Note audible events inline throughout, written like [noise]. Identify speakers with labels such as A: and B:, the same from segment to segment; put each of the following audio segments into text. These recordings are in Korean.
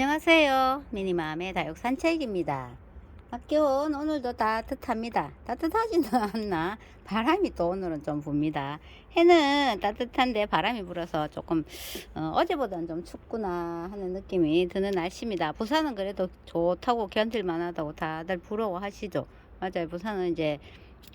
A: 안녕하세요. 미니맘의 다육 산책입니다. 학교는 오늘도 따뜻합니다. 따뜻하지는 않나? 바람이 또 오늘은 좀 붑니다. 해는 따뜻한데 바람이 불어서 조금 어, 제보다는좀 춥구나 하는 느낌이 드는 날씨입니다. 부산은 그래도 좋다고 견딜만 하다고 다들 부러워하시죠. 맞아요. 부산은 이제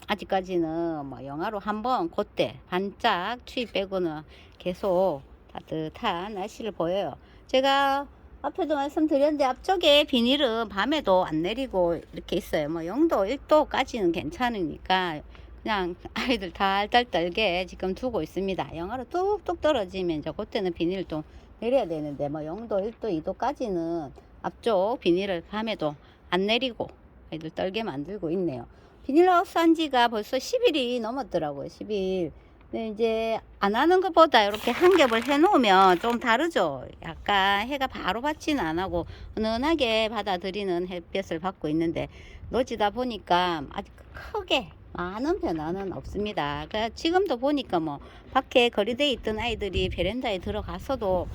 A: 아직까지는 뭐 영하로 한번 그때 반짝 추위 빼고는 계속 따뜻한 날씨를 보여요. 제가 앞에도 말씀드렸는데 앞쪽에 비닐은 밤에도 안 내리고 이렇게 있어요. 뭐 0도, 1도까지는 괜찮으니까 그냥 [laughs] 아이들 달달 떨게 지금 두고 있습니다. 영하로 뚝뚝 떨어지면 이제 그때는 비닐을 또 내려야 되는데 뭐 0도, 1도, 2도까지는 앞쪽 비닐을 밤에도 안 내리고 아이들 떨게 만들고 있네요. 비닐하우스 한 지가 벌써 10일이 넘었더라고요. 10일. 근데 이제 안 하는 것보다 이렇게 한 겹을 해 놓으면 좀 다르죠. 약간 해가 바로 받지는 안 하고 은은하게 받아들이는 햇볕을 받고 있는데 놓지다 보니까 아직 크게 많은 변화는 없습니다. 그러니까 지금도 보니까 뭐 밖에 거리대에 있던 아이들이 베란다에 들어가서도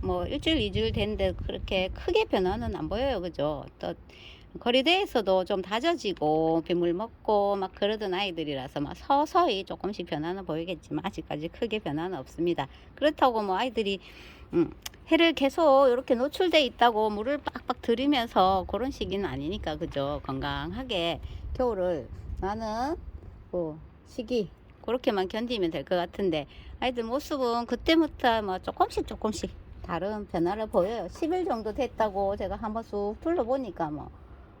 A: 뭐 일주일, 이주일 됐는데 그렇게 크게 변화는 안 보여요. 그죠? 또 거리대에서도 좀 다져지고 빗물 먹고 막 그러던 아이들이라서 막 서서히 조금씩 변화는 보이겠지만 아직까지 크게 변화는 없습니다. 그렇다고 뭐 아이들이 음, 해를 계속 이렇게 노출돼 있다고 물을 빡빡 들이면서 그런 시기는 아니니까 그죠? 건강하게 겨울을 나는 뭐 시기 그렇게만 견디면 될 것 같은데 아이들 모습은 그때부터 뭐 조금씩 조금씩 다른 변화를 보여요. 10일 정도 됐다고 제가 한번 쑥 둘러보니까 뭐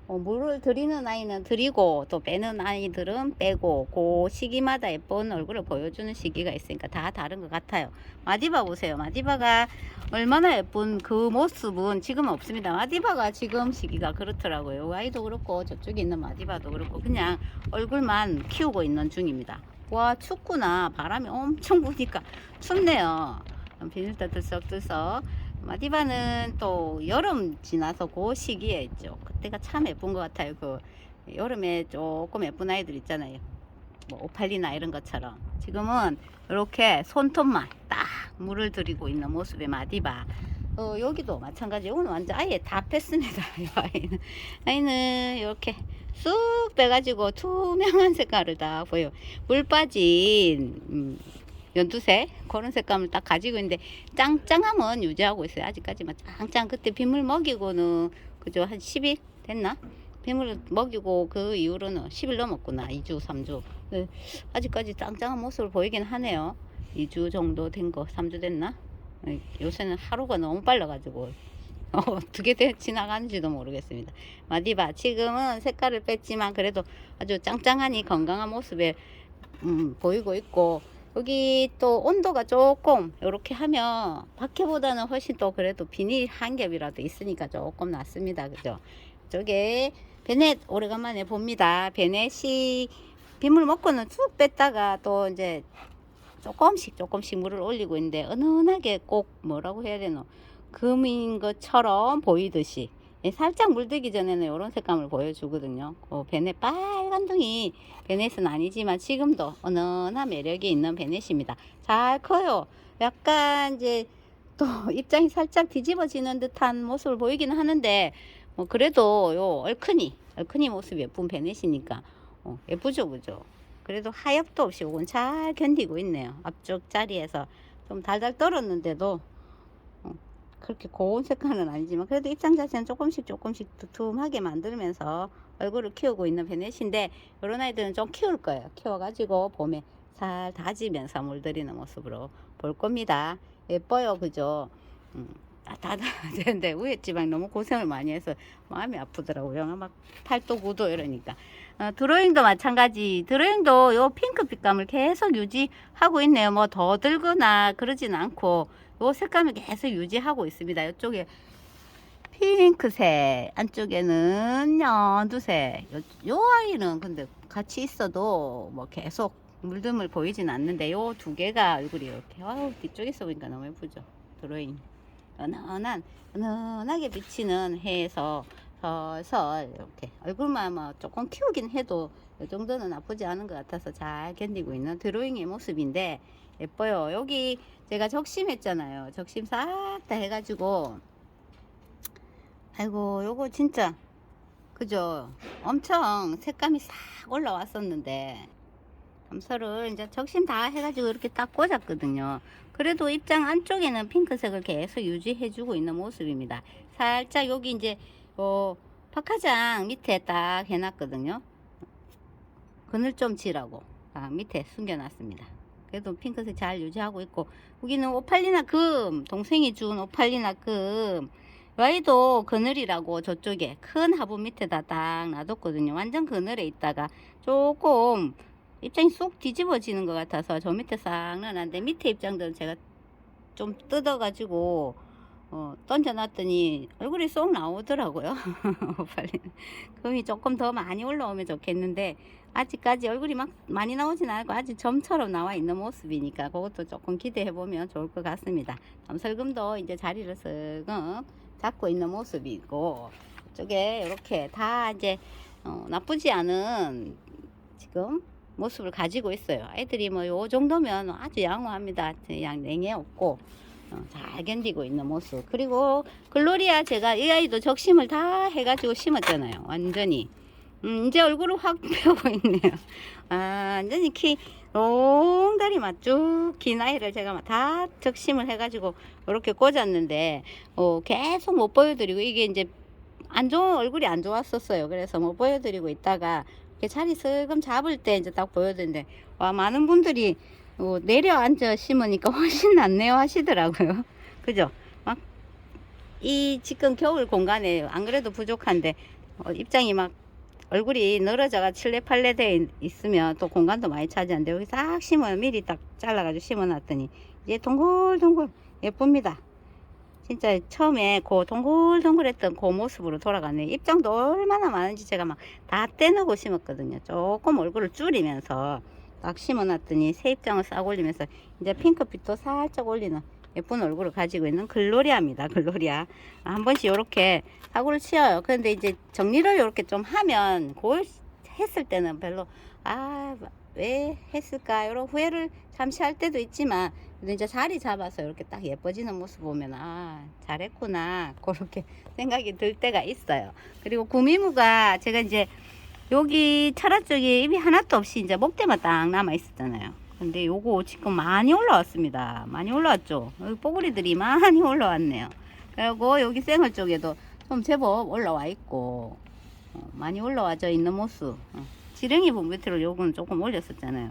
A: 어, 물을 들이는 아이는 들이고 또 빼는 아이들은 빼고 그 시기마다 예쁜 얼굴을 보여주는 시기가 있으니까 다 다른 것 같아요. 마디바 보세요. 마디바가 얼마나 예쁜 그 모습은 지금은 없습니다. 마디바가 지금 시기가 그렇더라고요. 이 아이도 그렇고 저쪽에 있는 마디바도 그렇고 그냥 얼굴만 키우고 있는 중입니다. 와 춥구나. 바람이 엄청 부니까 춥네요. 비닐다 들썩들썩. 마디바는 또 여름 지나서 그 시기에 있죠. 그때가 참 예쁜 것 같아요. 그 여름에 조금 예쁜 아이들 있잖아요. 뭐 오팔리나 이런 것처럼. 지금은 이렇게 손톱만 딱 물을 들이고 있는 모습의 마디바. 어, 여기도 마찬가지. 오늘 완전 아예 다 뺐습니다. [laughs] 이 아이는. 아이는 이렇게 쑥 빼가지고 투명한 색깔을 다 보여. 물 빠진, 음, 연두색 그런 색감을 딱 가지고 있는데 짱짱함은 유지하고 있어요 아직까지만. 짱짱 그때 빗물 먹이고는 그죠? 한 10일 됐나? 빗물 먹이고 그 이후로는 10일 넘었구나 2주 3주. 네, 아직까지 짱짱한 모습을 보이긴 하네요. 2주 정도 된 거 3주 됐나? 네, 요새는 하루가 너무 빨라가지고. 어떻게 돼 지나가는지도 모르겠습니다. 마디바 지금은 색깔을 뺐지만 그래도 아주 짱짱하니 건강한 모습에 음, 보이고 있고 여기 또 온도가 조금 이렇게 하면 밖에보다는 훨씬 또 그래도 비닐 한 겹이라도 있으니까 조금 낫습니다. 그죠? 저게 베넷 오래간만에 봅니다. 베넷이 빗물 먹고는 쭉 뺐다가 또 이제 조금씩 조금씩 물을 올리고 있는데 은은하게 꼭 뭐라고 해야 되노? 금인 것처럼 보이듯이 예, 살짝 물들기 전에는 이런 색감을 보여주거든요. 그 베넷 빨간 둥이 베넷은 아니지만 지금도 은은한 매력이 있는 베넷입니다. 잘 커요. 약간 이제 또 [laughs] 입장이 살짝 뒤집어지는 듯한 모습을 보이기는 하는데 뭐 그래도 요 얼큰이 얼큰이 모습이 예쁜 베넷이니까 어, 예쁘죠, 그죠? 그래도 하엽도 없이 요건 잘 견디고 있네요. 앞쪽 자리에서 좀 달달 떨었는데도 어, 그렇게 고운 색깔은 아니지만 그래도 입장 자체는 조금씩 조금씩 두툼하게 만들면서 얼굴을 키우고 있는 베넷인데 이런 아이들은 좀 키울 거예요. 키워가지고 봄에 살 다지면서 물들이는 모습으로 볼 겁니다. 예뻐요, 그죠? 음, 다, 다, 다 되는데 위에 지방 너무 고생을 많이 해서 마음이 아프더라고요. 막 8도, 9도 이러니까. 어, 드로잉도 마찬가지. 드로잉도 요 핑크 빛감을 계속 유지하고 있네요. 뭐 더 들거나 그러진 않고 요 색감을 계속 유지하고 있습니다. 이쪽에 핑크색, 안쪽에는 연두색. 요, 요 아이는 근데 같이 있어도 뭐 계속 물듦을 보이진 않는데 요 두 개가 얼굴이 이렇게 아우 뒤쪽에서 보니까 너무 예쁘죠. 드로잉. 은은한, 은은하게 비치는 해에서 설설 이렇게 얼굴만 뭐 조금 키우긴 해도 이 정도는 나쁘지 않은 것 같아서 잘 견디고 있는 드로잉의 모습인데 예뻐요. 여기 제가 적심했잖아요. 적심 싹 다 해가지고. 아이고 요거 진짜. 그죠? 엄청 색감이 싹 올라왔었는데. 감서를 이제 적심 다 해가지고 이렇게 딱 꽂았거든요. 그래도 입장 안쪽에는 핑크색을 계속 유지해주고 있는 모습입니다. 살짝 여기 이제 어 박하장 밑에 딱 해놨거든요. 그늘 좀 지라고 딱 밑에 숨겨놨습니다 그래도 핑크색 잘 유지하고 있고 여기는 오팔리나 금 동생이 준 오팔리나 금 와이도 그늘이라고 저쪽에 큰 화분 밑에다 딱 놔뒀거든요. 완전 그늘에 있다가 조금 입장이 쏙 뒤집어지는 것 같아서 저 밑에 싹 넣어놨는데 밑에 입장들은 제가 좀 뜯어가지고 어, 던져놨더니 얼굴이 쏙 나오더라고요. [laughs] 빨리 금이 조금 더 많이 올라오면 좋겠는데 아직까지 얼굴이 막 많이 나오진 않고 아직 점처럼 나와 있는 모습이니까 그것도 조금 기대해 보면 좋을 것 같습니다. 점설금도 이제 자리를 쓱 잡고 있는 모습이고 이쪽에 이렇게 다 이제 어, 나쁘지 않은 지금 모습을 가지고 있어요. 아이들이 뭐 요 정도면 아주 양호합니다. 그냥 냉해 없고 어, 잘 견디고 있는 모습. 그리고 글로리아 제가 이 아이도 적심을 다 해가지고 심었잖아요. 완전히. 음, 이제 얼굴을 확 펴고 있네요. 아, 완전히 키, 롱다리 맞쭉 긴 아이를 제가 막다 적심을 해가지고 이렇게 꽂았는데, 어, 계속 못 보여드리고, 이게 이제 안 좋은, 얼굴이 안 좋았었어요. 그래서 못 보여드리고 있다가, 이렇게 자리 슬금 잡을 때 이제 딱 보여드는데, 와, 많은 분들이 어, 내려앉아 심으니까 [laughs] 훨씬 낫네요 하시더라고요. [laughs] 그죠? 막, 이 지금 겨울 공간에 안 그래도 부족한데, 어, 입장이 막 얼굴이 늘어져가 칠레팔레 돼 있으면 또 공간도 많이 차지하는데 여기 싹 심어 미리 딱 잘라가지고 심어놨더니 이제 동글동글 예쁩니다. 진짜 처음에 그 동글동글했던 그 모습으로 돌아가네. 입장도 얼마나 많은지 제가 막 다 떼놓고 심었거든요. 조금 얼굴을 줄이면서 딱 심어놨더니 새 입장을 싹 올리면서 이제 핑크빛도 살짝 올리는 예쁜 얼굴을 가지고 있는 글로리아입니다. 글로리아. 아, 한 번씩 이렇게 사고를 치어요. 그런데 이제 정리를 이렇게 좀 하면 그걸 했을 때는 별로 아 왜 했을까 이런 후회를 잠시 할 때도 있지만 근데 이제 자리 잡아서 이렇게 딱 예뻐지는 모습 보면 아 잘했구나 그렇게 [laughs] 생각이 들 때가 있어요. 그리고 구미무가 제가 이제 여기 철화 쪽에 잎이 하나도 없이 이제 목대만 딱 남아 있었잖아요. 근데 요거 지금 많이 올라왔습니다. 많이 올라왔죠. 여기 뽀글이들이 많이 올라왔네요. 그리고 여기 생얼 쪽에도 좀 제법 올라와 있고 어, 많이 올라와져 있는 모습. 어, 지렁이 분 밑으로 요거는 조금 올렸었잖아요.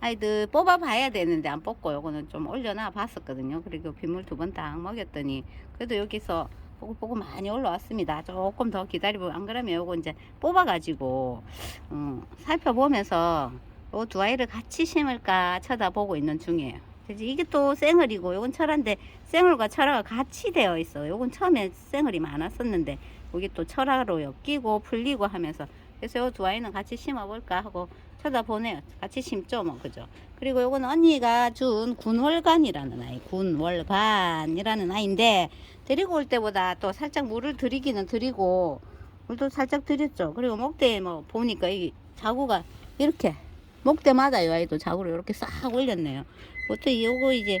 A: 아이들 뽑아 봐야 되는데 안 뽑고 요거는 좀 올려놔 봤었거든요. 그리고 빗물 두 번 딱 먹였더니 그래도 여기서 보고보고 많이 올라왔습니다. 조금 더 기다리고 안 그러면 요거 이제 뽑아가지고 어, 살펴보면서 요 두 아이를 같이 심을까 쳐다보고 있는 중이에요. 그래서 이게 또 생얼이고 요건 철화인데 생얼과 철화가 같이 되어 있어요. 요건 처음에 생얼이 많았었는데 여기 또 철화로 엮이고 풀리고 하면서 그래서 요 두 아이는 같이 심어볼까 하고 쳐다보네요. 같이 심죠, 뭐 그죠? 그리고 요건 언니가 준 군월간이라는 아이, 군월간이라는 아이인데 데리고 올 때보다 또 살짝 물을 들이기는 들이고 물도 살짝 들였죠. 그리고 목대에 뭐 보니까 이 자구가 이렇게 목대마다 이 아이도 자구를 이렇게 싹 올렸네요. 보통 요거 이제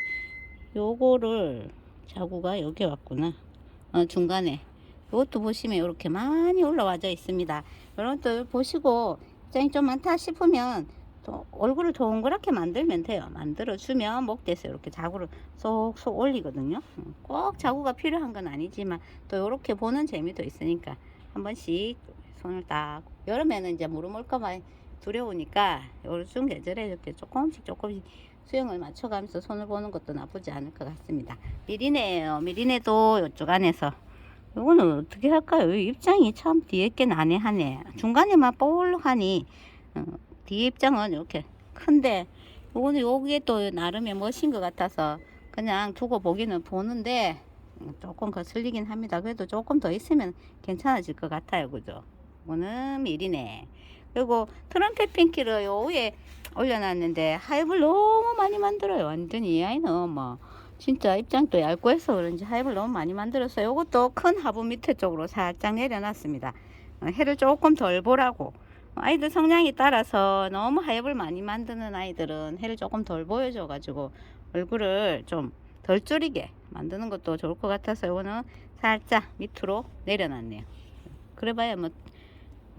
A: 요거를 자구가 여기 왔구나. 어, 중간에 이것도 보시면 이렇게 많이 올라와져 있습니다. 또 보시고 입장이 좀 많다 싶으면 또 얼굴을 동그랗게 만들면 돼요. 만들어 주면 목대에서 이렇게 자구를 쏙쏙 올리거든요. 음, 꼭 자구가 필요한 건 아니지만 또 이렇게 보는 재미도 있으니까 한 번씩 손을 딱 여름에는 이제 무릎 올까봐 두려우니까 요즘 계절에 이렇게 조금씩 조금씩 수영을 맞춰가면서 손을 보는 것도 나쁘지 않을 것 같습니다. 미리네예요. 미리네도 이쪽 안에서 이거는 어떻게 할까요? 이 입장이 참 뒤에 게 난해하네. 중간에만 볼록하니 어, 뒤에 입장은 이렇게 큰데 이거는 여기에 또 나름의 멋인 것 같아서 그냥 두고 보기는 보는데 음, 조금 거슬리긴 합니다. 그래도 조금 더 있으면 괜찮아질 것 같아요. 그죠? 이거는 미리네. 그리고 트럼펫 핑키를 요 위에 올려놨는데 하입을 너무 많이 만들어요. 완전히 이 아이는 뭐 진짜 입장도 얇고 해서 그런지 하입을 너무 많이 만들어서 요것도 큰 화분 밑에 쪽으로 살짝 내려놨습니다. 어, 해를 조금 덜 보라고. 아이들 성향에 따라서 너무 하입을 많이 만드는 아이들은 해를 조금 덜 보여줘 가지고 얼굴을 좀 덜 줄이게 만드는 것도 좋을 것 같아서 이거는 살짝 밑으로 내려놨네요. 그래봐야 뭐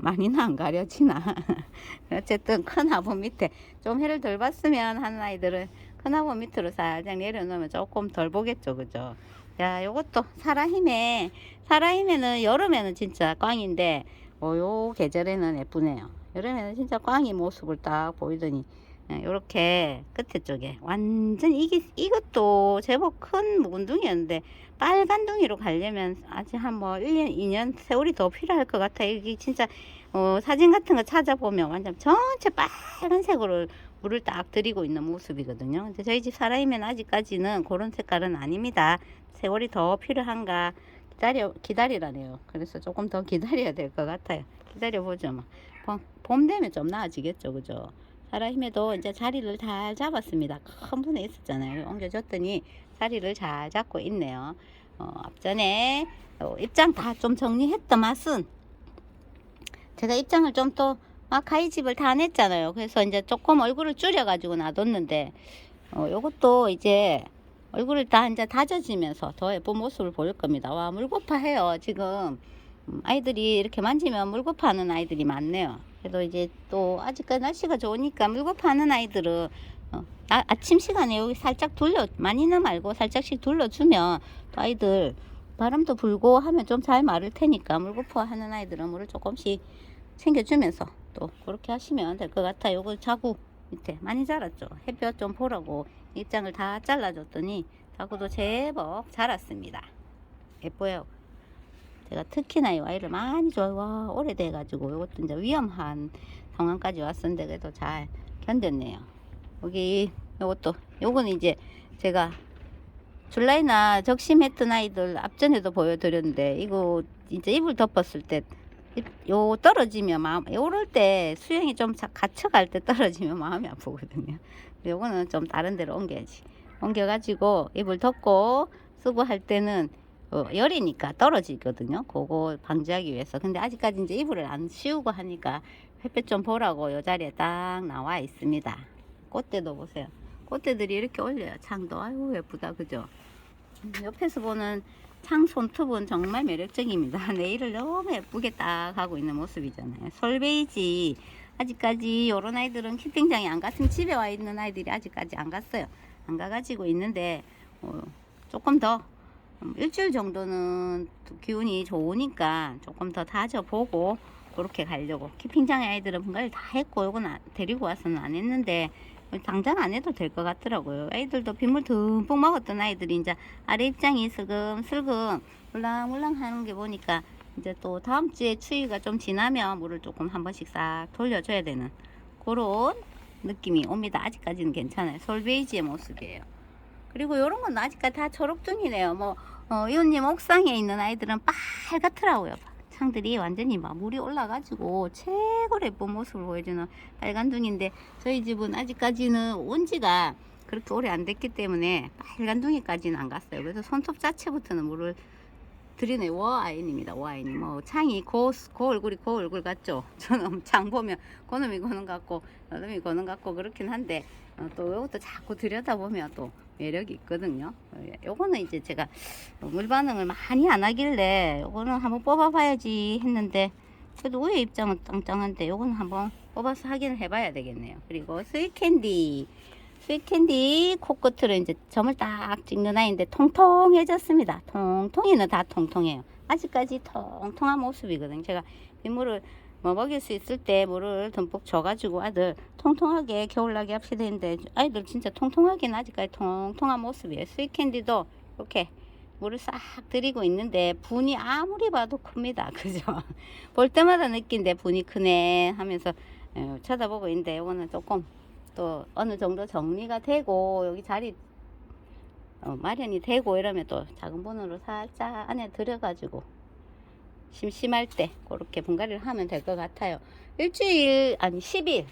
A: 많이는 안 가려지나. [laughs] 어쨌든 큰 화분 밑에 좀 해를 덜 봤으면 하는 아이들은 큰 화분 밑으로 살짝 내려놓으면 조금 덜 보겠죠, 그죠? 야, 요것도 사라힘에 사라힘에는 여름에는 진짜 꽝인데 어, 요 계절에는 예쁘네요. 여름에는 진짜 꽝이 모습을 딱 보이더니 이렇게 끝에 쪽에 완전 이게 이것도 제법 큰 묵은둥이였는데 빨간 둥이로 가려면 아직 한 뭐 1년 2년 세월이 더 필요할 것 같아요. 이게 진짜 어, 사진 같은 거 찾아보면 완전 전체 빨간색으로 물을 딱 들이고 있는 모습이거든요. 근데 저희 집 사람이면 아직까지는 그런 색깔은 아닙니다. 세월이 더 필요한가 기다려 기다리라네요. 그래서 조금 더 기다려야 될 것 같아요. 기다려 보죠. 뭐. 봄, 봄 되면 좀 나아지겠죠, 그죠? 사라힘에도 이제 자리를 잘 잡았습니다. 큰 분에 있었잖아요. 옮겨줬더니 자리를 잘 잡고 있네요. 어, 앞전에 어, 입장 다 좀 정리했던 맛은 제가 입장을 좀또막 가위집을 다 냈잖아요. 그래서 이제 조금 얼굴을 줄여가지고 놔뒀는데 어, 요것도 이제 얼굴을 다 이제 다져지면서 더 예쁜 모습을 보일 겁니다. 와 물고파 해요. 지금 음, 아이들이 이렇게 만지면 물고파 하는 아이들이 많네요. 그래도 이제 또 아직까지 날씨가 좋으니까 물고파 하는 아이들은 어, 아, 아침 시간에 여기 살짝 돌려 많이는 말고 살짝씩 돌려주면 또 아이들 바람도 불고 하면 좀 잘 마를 테니까 물고파 하는 아이들은 물을 조금씩 챙겨주면서 또 그렇게 하시면 될 것 같아요. 요거 자구 밑에 많이 자랐죠. 햇볕 좀 보라고 입장을 다 잘라줬더니 자구도 제법 자랐습니다. 예뻐요. 제가 특히나 이 아이를 많이 좋아해 와 오래돼가지고 이것도 이제 위험한 상황까지 왔었는데 그래도 잘 견뎠네요. 여기 요것도 요거는 이제 제가 줄라이나 적심했던 아이들 앞전에도 보여드렸는데 이거 이제 이불 덮었을 때 요 떨어지면 마음 요럴 때 수영이 좀 자- 갇혀갈 때 떨어지면 마음이 아프거든요. 요거는 좀 다른 데로 옮겨야지. 옮겨가지고 이불 덮고 쓰고 할 때는 어, 열이니까 떨어지거든요. 그거 방지하기 위해서. 근데 아직까지 이제 이불을 안 씌우고 하니까 햇볕 좀 보라고 요 자리에 딱 나와 있습니다. 꽃대도 보세요. 꽃대들이 이렇게 올려요. 창도 아유 예쁘다 그죠? 음, 옆에서 보는 창 손톱은 정말 매력적입니다. [laughs] 네일을 너무 예쁘게 딱 하고 있는 모습이잖아요. 솔베이지 아직까지 요런 아이들은 키팅장에 안 갔으면 집에 와 있는 아이들이 아직까지 안 갔어요. 안 가가지고 있는데 어, 조금 더 음, 일주일 정도는 또 기운이 좋으니까 조금 더 다져보고 그렇게 가려고. 키핑장의 아이들은 분갈이 다 했고 요건 안- 데리고 와서는 안 했는데 당장 안 해도 될 것 같더라고요. 아이들도 빗물 듬뿍 먹었던 아이들이 이제 아래 입장이 슬금슬금 물랑물랑 하는 게 보니까 이제 또 다음 주에 추위가 좀 지나면 물을 조금 한 번씩 싹 돌려줘야 되는 그런 느낌이 옵니다. 아직까지는 괜찮아요. 솔베이지의 모습이에요. 그리고 요런 건 아직까지 다 초록둥이네요. 뭐, 어, 이웃님 옥상에 있는 아이들은 빨갛더라고요. 창들이 완전히 막 물이 올라가지고 최고로 예쁜 모습을 보여주는 빨간둥인데 저희 집은 아직까지는 온 지가 그렇게 오래 안 됐기 때문에 빨간둥이까지는 안 갔어요. 그래서 손톱 자체부터는 물을 드리네 워아인입니다. 워아인이 뭐 창이 고, 고 얼굴이 고 얼굴 같죠. [laughs] 저는 창 보면 고놈이 고놈 같고 너놈이 고놈 같고 그렇긴 한데 어, 또 이것도 자꾸 들여다보면 또 매력이 있거든요. 어, 예, 요거는 이제 제가 어, 물 반응을 많이 안 하길래 요거는 한번 뽑아봐야지 했는데 그래도 위에 입장은 짱짱한데 요거는 한번 뽑아서 확인을 해봐야 되겠네요. 그리고 스윗캔디 스윗캔디 코끝으로 이제 점을 딱 찍는 아이인데 통통해졌습니다. 통통이는 다 통통해요. 아직까지 통통한 모습이거든요. 제가 빗물을 뭐 먹일 수 있을 때 물을 듬뿍 줘가지고 아들 통통하게 겨울나게 합시다 했는데 아이들 진짜 통통하긴 아직까지 통통한 모습이에요. 스윗캔디도 이렇게 물을 싹 들이고 있는데 분이 아무리 봐도 큽니다. [laughs] 그죠? 볼 때마다 느낀데 분이 크네 하면서 어, 쳐다보고 있는데 이거는 조금 또 어느 정도 정리가 되고 여기 자리 어, 마련이 되고 이러면 또 작은 분으로 살짝 안에 들어가지고 심심할 때 그렇게 분갈이를 하면 될 것 같아요. 일주일 아니 10일.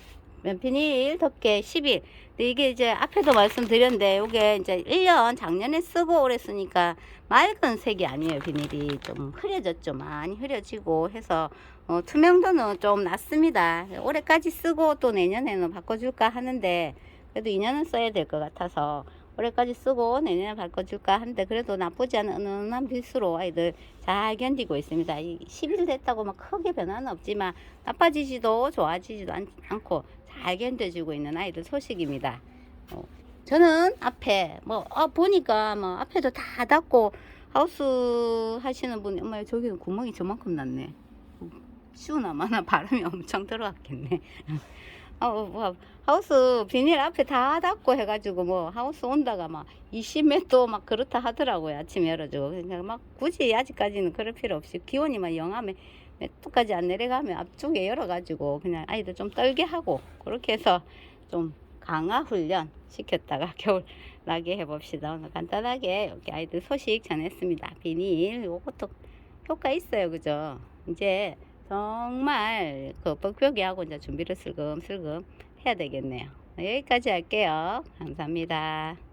A: 면피닐 덮개 10일. 근데 이게 이제 앞에도 말씀드렸는데 이게 이제 1년 작년에 쓰고 쓰니까 맑은 색이 아니에요. 비닐이 좀 흐려졌죠. 많이 흐려지고 해서 어, 투명도는 좀 낮습니다. 올해까지 쓰고 또 내년에는 바꿔줄까 하는데 그래도 2년은 써야 될 것 같아서 올해까지 쓰고 내년에 바꿔줄까 하는데 그래도 나쁘지 않은 은은한 빛으로 아이들 잘 견디고 있습니다. 이 10일 됐다고 막 크게 변화는 없지만 나빠지지도 좋아지지도 않, 않고 잘 견뎌주고 있는 아이들 소식입니다. 어, 저는 앞에 뭐 아, 보니까 뭐 앞에도 다 닫고 하우스 하시는 분이 엄마 저기는 구멍이 저만큼 났네. 시우나 마나 [laughs] 바람이 엄청 들어왔겠네. 어, 뭐, 하우스 비닐 앞에 다 닫고 해가지고 뭐 하우스 온다가 막 20m 막 그렇다 하더라고요. 아침에 열어주고. 그러니까 막 굳이 아직까지는 그럴 필요 없이 기온이 막 영하면 몇 도까지 안 내려가면 앞쪽에 열어가지고 그냥 아이들 좀 떨게 하고 그렇게 해서 좀 강화 훈련 시켰다가 [laughs] 겨울 나게 해봅시다. 오늘 간단하게 이렇게 아이들 소식 전했습니다. 비닐 요것도 효과 있어요. 그죠? 이제 정말 그 뻑뻑이하고 이제 준비를 슬금슬금 해야 되겠네요. 여기까지 할게요. 감사합니다.